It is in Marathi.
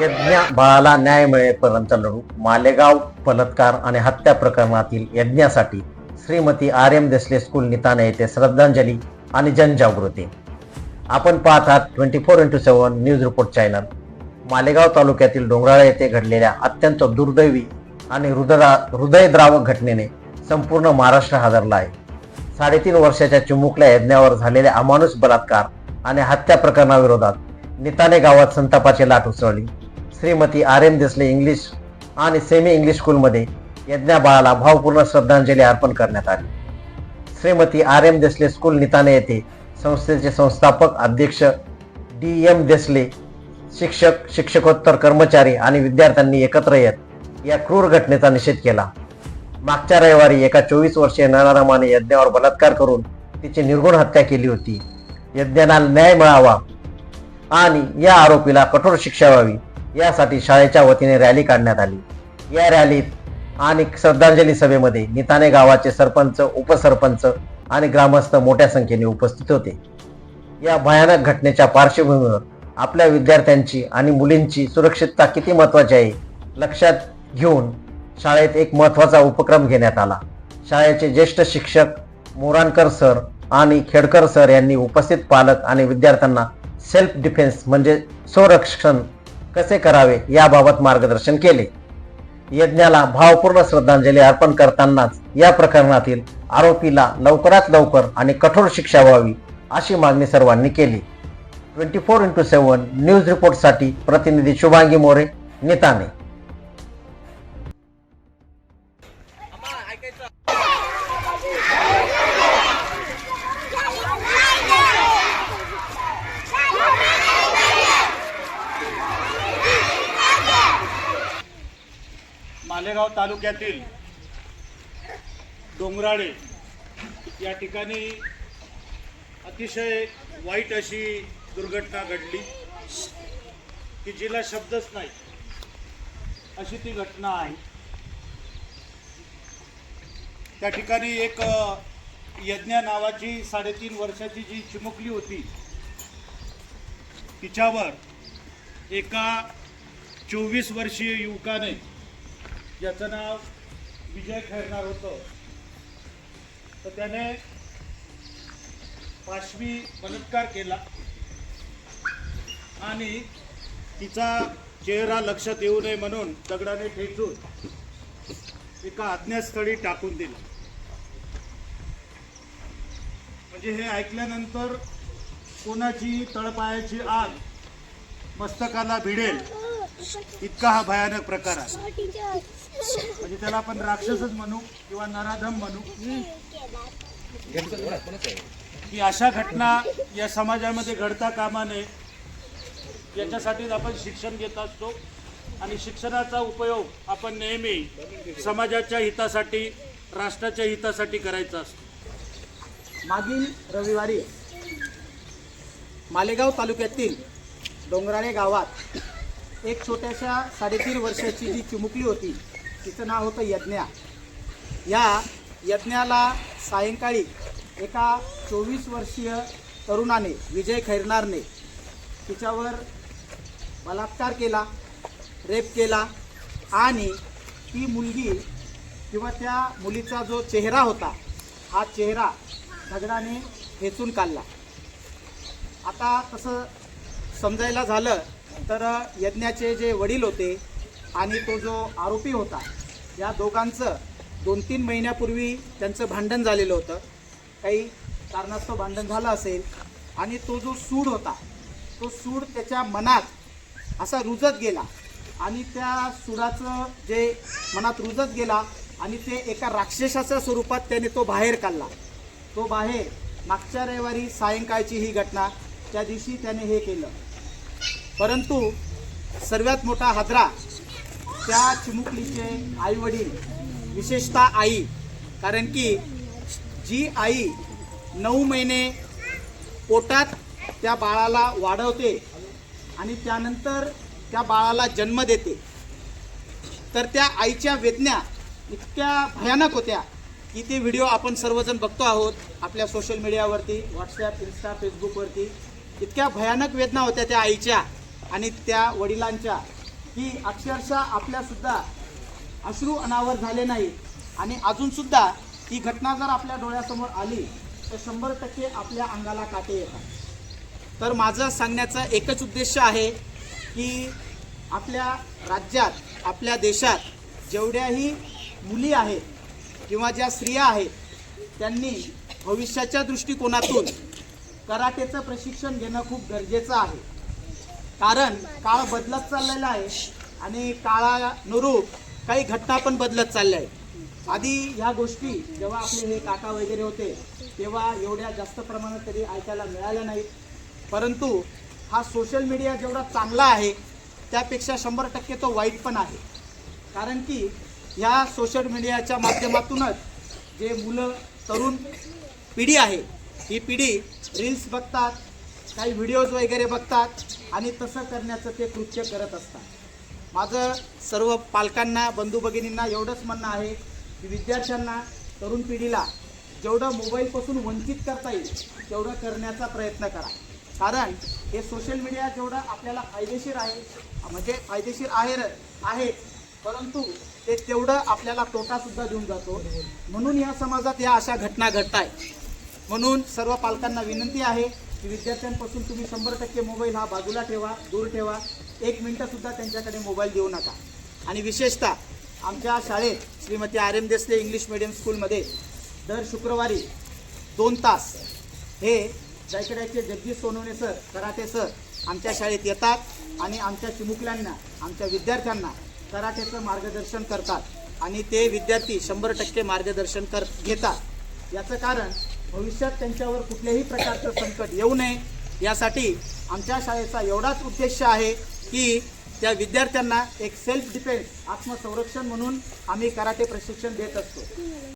यज्ञ बाळाला न्याय मिळेपर्यंत लढू. मालेगाव बलात्कार आणि हत्या प्रकरणातील यज्ञासाठी Shrimati R M Desale school Nitane येथे श्रद्धांजली आणि जनजागृती. आपण पाहत आहात twenty four into seven news report channel. Malegaon तालुक्यातील डोंगराळा येथे घडलेल्या अत्यंत दुर्दैवी आणि हृदरा हृदयद्रावक घटनेने संपूर्ण महाराष्ट्र हादरला आहे. साडेतीन वर्षाच्या चिमुकल्या यज्ञावर झालेल्या अमानुष बलात्कार आणि हत्या प्रकरणाविरोधात निताने गावात संतापाची लाट उसळली. Shrimati R M Desale English आणि सेमी इंग्लिश स्कूलमध्ये यज्ञा बाळाला भावपूर्ण श्रद्धांजली अर्पण करण्यात आली. Shrimati R M Desale school Nitane येथे संस्थेचे संस्थापक अध्यक्ष डी एम देसले शिक्षक शिक्षकोत्तर कर्मचारी आणि विद्यार्थ्यांनी एकत्र येत या क्रूर घटनेचा निषेध केला. मागच्या रविवारी एका चोवीस वर्षीय नरारामाने यज्ञावर बलात्कार करून तिची निर्गुण हत्या केली होती. यज्ञाला न्याय मिळावा आणि या आरोपीला कठोर शिक्षा व्हावी. यासाठी शाळेच्या वतीने रॅली काढण्यात आली. या रॅलीत आणि श्रद्धांजली सभेमध्ये निताने गावाचे सरपंच उपसरपंच आणि ग्रामस्थ मोठ्या संख्येने उपस्थित होते. या भयानक घटनेच्या पार्श्वभूमीवर आपल्या विद्यार्थ्यांची आणि मुलींची सुरक्षितता किती महत्त्वाची आहे लक्षात घेऊन शाळेत एक महत्त्वाचा उपक्रम घेण्यात आला. शाळेचे ज्येष्ठ शिक्षक मोरानकर सर आणि खेडकर सर यांनी उपस्थित पालक आणि विद्यार्थ्यांना सेल्फ डिफेन्स म्हणजे संरक्षण कसे करावे याबाबत मार्गदर्शन केले. यज्ञाला भावपूर्ण श्रद्धांजली अर्पण करतानाच या प्रकरणातील आरोपीला लवकरात लवकर आणि कठोर शिक्षा व्हावी अशी मागणी सर्वांनी केली. Twenty four into seven news रिपोर्टसाठी प्रतिनिधी शुभांगी मोरे निताने. तालुक्यातील डोंगराळे या ठिकाणी अतिशय वाईट अशी दुर्घटना घडली की जिला शब्दच नाही. अशी ती घटना आहे. त्या ठिकाणी एक यज्ञ यज्ञा नावाची साडेतीन वर्षाची जी चिमुकली होती तिच्यावर एका चोवीस वर्षीय युवकाने ज्याचं नाव विजय खैरणार होतं. तर त्याने पाशवी बलात्कार केला. आणि तिचा चेहरा लक्षात येऊ नये म्हणून दगडाने ठेचून एका अज्ञातस्थळी टाकून दिलं. म्हणजे हे ऐकल्यानंतर कोणाची तळपायाची आग मस्तकाला भिडेल. इतका हा भयानक प्रकार आहे. म्हणजे त्याला आपण राक्षसच म्हणू किंवा नराधम म्हणू. की अशा घटना या समाजामध्ये घडता कामा नये. याच्यासाठीच आपण शिक्षण घेत असतो. आणि शिक्षणाचा उपयोग आपण नेहमी समाजाच्या हितासाठी राष्ट्राच्या हितासाठी करायचा असतो. मागील रविवारी मालेगाव तालुक्यातील डोंगराळे गावात एक छोट्याशा साडेतीन वर्षाची जी चिमुकली होती तिचं नाव होतं यज्ञा. या यज्ञाला सायंकाळी एका चोवीस वर्षीय तरुणाने विजय खैरनारने तिच्यावर बलात्कार केला रेप केला आणि ती मुलगी किंवा त्या मुलीचा जो चेहरा होता हा चेहरा दगडाने ठेचून काढला. आता तसं समजायला झालं तर यज्ञाचे जे वडील होते आणि तो जो आरोपी होता या दोघांचं दोन तीन महिन्यापूर्वी त्यांचं भांडण झालेलं होतं. काही कारणास्तव भांडण झालं असेल आणि तो जो सूड होता तो सूड त्याच्या मनात असा रुजत गेला आणि त्या सुडाचं जे मनात रुजत गेला आणि ते एका राक्षसाच्या स्वरूपात त्याने तो बाहेर काढला. तो बाहेर मागच्या रविवारी सायंकाळची ही घटना त्या दिवशी त्याने हे केलं. परंतु सर्वात मोठा हादरा त्या चिमुकलीचे आईवडील विशेषतः आई कारण की जी आई नऊ महिने पोटात त्या बाळाला वाढवते आणि त्यानंतर त्या बाळाला जन्म देते. तर त्या आईच्या वेदना इतक्या भयानक होत्या की ते व्हिडिओ आपण सर्वजण बघतो आहोत आपल्या सोशल मीडियावरती व्हॉट्सॲप इन्स्टा फेसबुकवरती इतक्या भयानक वेदना होत्या त्या आईच्या. आणि त्या वडिलांच्या. की अक्षरशः आपल्यासुद्धा अश्रू अनावर झाले नाही. आणि अजूनसुद्धा ही घटना जर आपल्या डोळ्यासमोर आली तर शंभर टक्के आपल्या अंगाला काटे येतात. तर माझं सांगण्याचा एकच उद्देश आहे की आपल्या राज्यात आपल्या देशात जेवढ्याही मुली आहेत किंवा ज्या स्त्रिया आहेत त्यांनी भविष्याच्या दृष्टिकोनातून कराटेचं प्रशिक्षण घेणं खूप गरजेचं आहे. कारण काळ बदलत चाललेला आहे आणि काळानुरूप काही घटना पण बदलत चालल्या आहेत. आधी ह्या गोष्टी जेव्हा आपले हे काका वगैरे होते तेव्हा एवढ्या जास्त प्रमाणात तरी ऐकायला मिळाल्या नाहीत. परंतु हा सोशल मीडिया जेवढा चांगला आहे त्यापेक्षा शंभर टक्के तो वाईट पण आहे. कारण की ह्या सोशल मीडियाच्या माध्यमातूनच जे मुलं तरुण पिढी आहे ही पिढी रील्स बघतात काही व्हिडिओज वगैरे बघतात आणि तसं करण्याचं ते कृत्य करत असतात. माझं सर्व पालकांना बंधू भगिनींना एवढंच म्हणणं आहे की विद्यार्थ्यांना तरुण पिढीला जेवढं मोबाईलपासून वंचित करता येईल तेवढं करण्याचा प्रयत्न करा. कारण हे सोशल मीडिया जेवढं आपल्याला फायदेशीर आहे म्हणजे फायदेशीर आहे आहे परंतु ते तेवढं आपल्याला तोटासुद्धा देऊन जातो. म्हणून या समाजात या अशा घटना घडत आहेत म्हणून सर्व पालकांना विनंती आहे की विद्यार्थ्यांपासून तुम्ही शंभर टक्के मोबाईल हा बाजूला ठेवा दूर ठेवा. एक मिनटंसुद्धा त्यांच्याकडे मोबाईल देऊ नका. आणि विशेषतः आमच्या शाळेत Shrimati R M Desale English medium स्कूलमध्ये दर शुक्रवारी दोन तास हे जायकड्याचे Jagdish Sonawane sir karate sir आमच्या शाळेत येतात आणि आमच्या चिमुकल्यांना आमच्या विद्यार्थ्यांना कराटेचं मार्गदर्शन करतात. आणि ते विद्यार्थी शंभर टक्के मार्गदर्शन कर घेतात. याचं कारण भविष्यात त्यांच्यावर कुठल्याही प्रकारचं संकट येऊ नये. यासाठी आमच्या शाळेचा एवढाच उद्देश आहे की त्या विद्यार्थ्यांना एक सेल्फ डिफेन्स आत्मसंरक्षण म्हणून आम्ही कराटे प्रशिक्षण देत असतो.